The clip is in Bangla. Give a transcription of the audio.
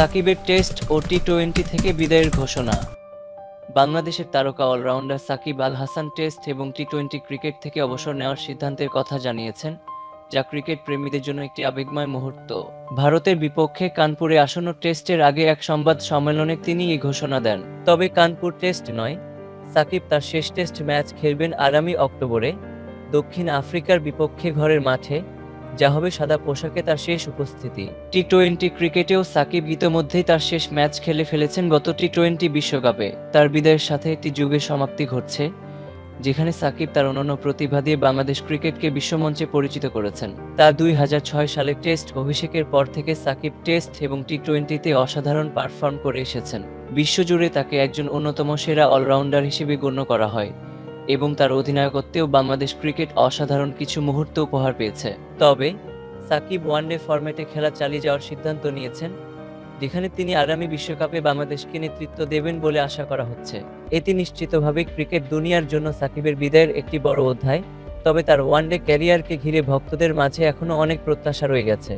সাকিবের টেস্ট ও টি টোয়েন্টি থেকে বিদায়ের ঘোষণা। বাংলাদেশের তারকা অলরাউন্ডার সাকিব আল হাসান টেস্ট এবং টি টোয়েন্টি ক্রিকেট থেকে অবসর নেওয়ার সিদ্ধান্তের কথা জানিয়েছেন, যা ক্রিকেট প্রেমীদের জন্য একটি আবেগময় মুহূর্ত। ভারতের বিপক্ষে কানপুরে আসন্ন টেস্টের আগে এক সংবাদ সম্মেলনে তিনি এই ঘোষণা দেন, তবে কানপুর টেস্ট নয়। সাকিব তার শেষ টেস্ট ম্যাচ খেলবেন আগামী অক্টোবরে। দক্ষিণ আফ্রিকার বিপক্ষে ঘরের মাঠে যা হবে সাদা পোশাকে তার শেষ উপস্থিতি। টি টোয়েন্টি ক্রিকেটেও সাকিব ইতোমধ্যেই তার শেষ ম্যাচ খেলে ফেলেছেন গত টি টোয়েন্টি বিশ্বকাপে। তার বিদায়ের সাথে একটি যুগের সমাপ্তি ঘটছে, যেখানে সাকিব তার অনন্য প্রতিভা দিয়ে বাংলাদেশ ক্রিকেটকে বিশ্বমঞ্চে পরিচিত করেছেন। তার দুই হাজার ছয় সালে টেস্ট অভিষেকের পর থেকে সাকিব টেস্ট এবং টি টোয়েন্টিতে অসাধারণ পারফর্ম করে এসেছেন। বিশ্বজুড়ে তাকে একজন অন্যতম সেরা অলরাউন্ডার হিসেবে গণ্য করা হয়। এবং তার অধিনায়কত্বেও বাংলাদেশ ক্রিকেট অসাধারণ কিছু মুহূর্ত উপহার পেয়েছে। তবে, সাকিব ওয়ানডে ফরম্যাটে খেলা চালিয়ে যাওয়ার সিদ্ধান্ত নিয়েছেন, যেখানে তিনি আগামী বিশ্বকাপে বাংলাদেশকে নেতৃত্ব দেবেন বলে আশা করা হচ্ছে। এটি নিশ্চিতভাবে ক্রিকেট দুনিয়ার জন্য সাকিবের বিদায়ের একটি বড় অধ্যায়, তবে তার ওয়ানডে ক্যারিয়ারকে ঘিরে ভক্তদের মাঝে এখনও অনেক প্রত্যাশা রয়ে গেছে।